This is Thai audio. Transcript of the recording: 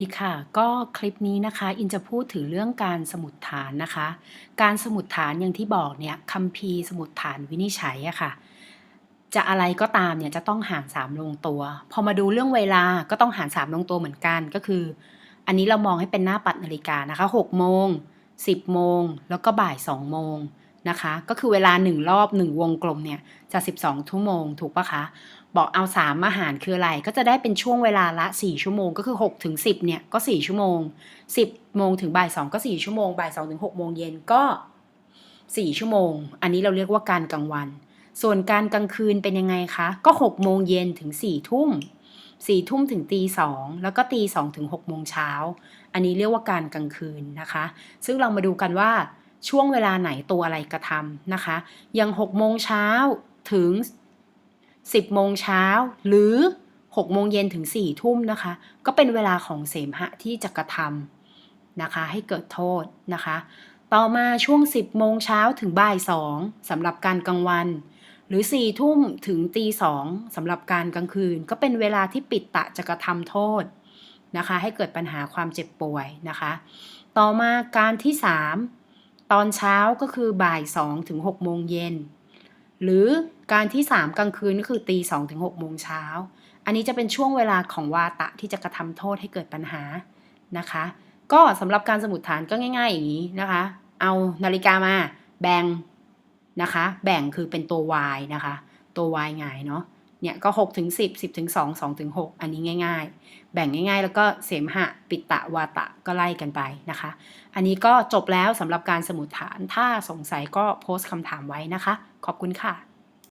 ดีค่ะก็คลิปนี้นะคะอินจะพูดถึงเรื่องการสมุดฐานนะคะ การสมุดฐานอย่างที่บอกเนี่ยคัมภีสมุดฐานวินิจฉัยอะค่ะ จะอะไรก็ตามเนี่ยจะต้องหารสามลงตัว พอมาดูเรื่องเวลาก็ต้องหารสามลงตัวเหมือนกันก็คือ อันนี้เรามองให้เป็นหน้าปัดนาฬิกานะคะ6โมง10โมงแล้วก็บ่าย2โมง นะคะ ก็คือเวลา 1 รอบ 1 วงกลมเนี่ยจะ 12 ชั่วโมง ถูกปะคะ บอกเอา3มาหารคืออะไร ก็จะได้เป็นช่วงเวลาละ 4 ชั่วโมง ก็คือ6ถึง10เนี่ยก็ 4 ชั่วโมง 10 โมงถึงบ่าย2ก็ 4 ชั่วโมง บ่าย2ถึง6โมงเย็นก็ 4 ชั่วโมง อันนี้เราเรียกว่าการกลางวัน ส่วนการกลางคืนเป็นยังไงคะ ก็6โมงเย็นถึง4ทุ่ม4ทุ่มถึงตี2แล้วก็ตี2ถึง6โมงเช้า อันนี้เรียกว่าการกลางคืนนะคะ ซึ่งเรามาดูกันว่า ช่วงเวลาไหนตัวอะไรกระทำนะคะ อย่าง6โมงเช้าถึง 10โมงเช้าหรือ6โมงเย็นถึง4ทุ่มนะคะ ก็เป็นเวลาของเสมหะที่จะกระทำนะคะ ให้เกิดโทษนะคะ ต่อมาช่วง 10โมงเช้าถึงบ่าย2สำหรับการกลางวัน หรือ4ทุ่มถึงตี2สำหรับการกลางคืน ก็เป็นเวลาที่ปิดตะจะกระทำโทษนะคะ ให้เกิดปัญหาความเจ็บป่วยนะคะ ต่อมาการที่ 3 ตอนเช้าก็คือบ่าย2ถึง6โมงเย็น หรือการที่ 3 กลางคืนก็คือตี2ถึง6โมงเช้า อันนี้จะเป็นช่วงเวลาของวาตะที่จะกระทำโทษให้เกิดปัญหานะคะ ก็สำหรับการสมุดฐานก็ง่าย ๆ อย่างนี้นะคะ เอานาฬิกามาแบ่งนะคะ แบ่งคือเป็นตัว y นะคะ ตัว y ง่ายเนาะ เนี่ยก็6ถึง10 10ถึง2 2ถึง6อันนี้ง่าย ๆ แบ่งง่าย ๆ แล้วก็เสมหะ ปิตะวาตะก็ไล่กันไปนะคะ อันนี้ก็จบแล้วสำหรับการสมุดฐานถ้าสงสัยก็โพสต์คำถามไว้นะคะ ขอบคุณค่ะ